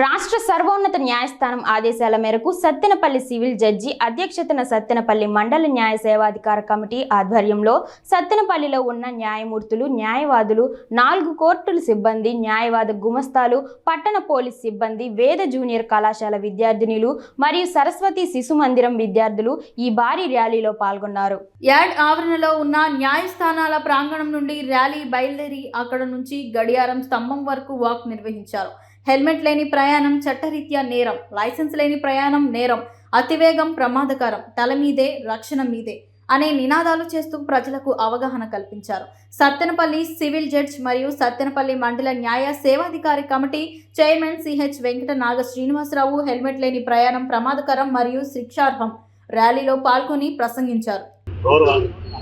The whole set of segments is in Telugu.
రాష్ట్ర సర్వోన్నత న్యాయస్థానం ఆదేశాల మేరకు సత్తెనపల్లి సివిల్ జడ్జి అధ్యక్షతన సత్తెనపల్లి మండల న్యాయ సేవాధికార కమిటీ ఆధ్వర్యంలో సత్తెనపల్లిలో ఉన్న న్యాయమూర్తులు న్యాయవాదులు నాలుగు కోర్టుల సిబ్బంది న్యాయవాద గుమస్తాలు పట్టణ పోలీస్ సిబ్బంది వేద జూనియర్ కళాశాల విద్యార్థినులు మరియు సరస్వతి శిశు మందిరం విద్యార్థులు ఈ భారీ ర్యాలీలో పాల్గొన్నారు. యాడ్ ఆవరణలో ఉన్న న్యాయస్థానాల ప్రాంగణం నుండి ర్యాలీ బయలుదేరి అక్కడ నుంచి గడియారం స్తంభం వరకు వాక్ నిర్వహించారు. హెల్మెట్ లేని ప్రయాణం చట్టరీత్యా నేరం లైసెన్స్ లేని ప్రయాణం నేరం అతివేగం ప్రమాదకరం తల మీదే రక్షణ మీదే అనే నినాదాలు చేస్తూ ప్రజలకు అవగాహన కల్పించారు. సత్తెనపల్లి సివిల్ జడ్జ్ మరియు సత్తెనపల్లి మండల న్యాయ సేవాధికారి committee chairman CH Venkata Naga Srinivasarao helmet లేని ప్రయాణం ప్రమాదకరం మరియు శిక్షార్హం ర్యాలీలో పాల్గొని ప్రసంగించారు.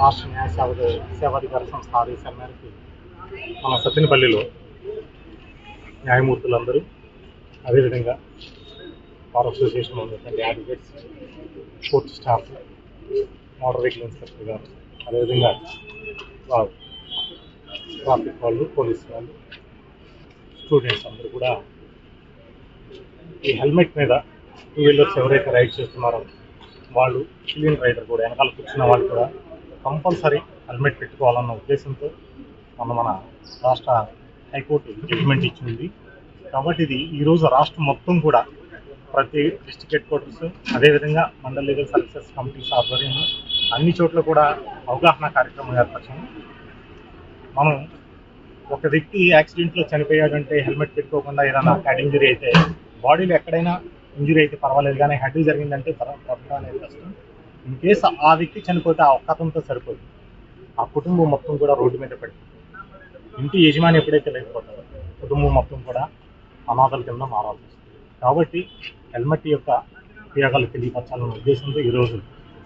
రాష్ట్ర న్యాయ సేవాధికార సంస్థ ఆదేశాల మేరకు మన సత్తెనపల్లిలో న్యాయమూర్తులందరూ అదేవిధంగా బార్ అసోసియేషన్లో ఉన్నటువంటి advocates court staff motor vehicle inspector garu అదేవిధంగా వారు ట్రాఫిక్ వాళ్ళు పోలీసు వాళ్ళు స్టూడెంట్స్ అందరూ కూడా ఈ హెల్మెట్ మీద టూ వీలర్స్ ఎవరైతే రైడ్ చేస్తున్నారో వాళ్ళు చిల్లియన్ రైడర్ కూడా వెనకాల కూర్చున్న వాళ్ళు కూడా కంపల్సరీ హెల్మెట్ పెట్టుకోవాలన్న ఉద్దేశంతో మన మన రాష్ట్ర హైకోర్టు జడ్జిమెంట్ ఇచ్చింది కాబట్టి ఇది ఈరోజు రాష్ట్రం మొత్తం కూడా ప్రతి డిస్టిక్ హెడ్ క్వార్టర్స్ అదేవిధంగా మండల్ లీగల్ సర్వీసెస్ కమిటీస్ ఆధ్వర్యంలో అన్ని చోట్ల కూడా అవగాహన కార్యక్రమం ఏర్పరచాము మనం ఒక వ్యక్తి యాక్సిడెంట్లో చనిపోయాడంటే హెల్మెట్ పెట్టుకోకుండా ఏదైనా హెడ్ ఇంజరీ అయితే బాడీలో ఎక్కడైనా ఇంజరీ అయితే పర్వాలేదు కానీ హెడ్ జరిగిందంటే పర్వాలేదు అనేది కష్టం. ఇన్ కేసు ఆ వ్యక్తి చనిపోతే ఆ ఒక్కతంతో సరిపోదు. ఆ కుటుంబం మొత్తం కూడా రోడ్డు మీద పడుతుంది ఇంటి యజమాని ఎప్పుడైతే లేకపోతారో కుటుంబం మొత్తం కూడా అనాథల కింద మారాల్సి వస్తుంది. కాబట్టి హెల్మెట్ యొక్క ఉపయోగాలు తెలియపరచాలన్న ఉద్దేశంతో ఈరోజు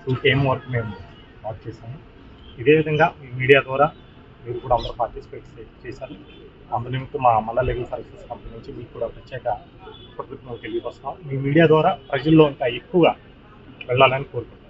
టూ టైం వరకు మేము స్టార్ట్ చేశాము. ఇదే విధంగా మీ మీడియా ద్వారా మీరు కూడా అందరూ పార్టిసిపేట్ చేశారు. అందునిమిత్తం మా మల్ల లీగల్ సర్వీసెస్ కంపెనీ నుంచి మీకు కూడా ప్రత్యేక కృతజ్ఞతలు తెలియపరుస్తున్నాం. మీ మీడియా ద్వారా ప్రజల్లో ఇంకా ఎక్కువగా వెళ్ళాలని కోరుకుంటున్నాం.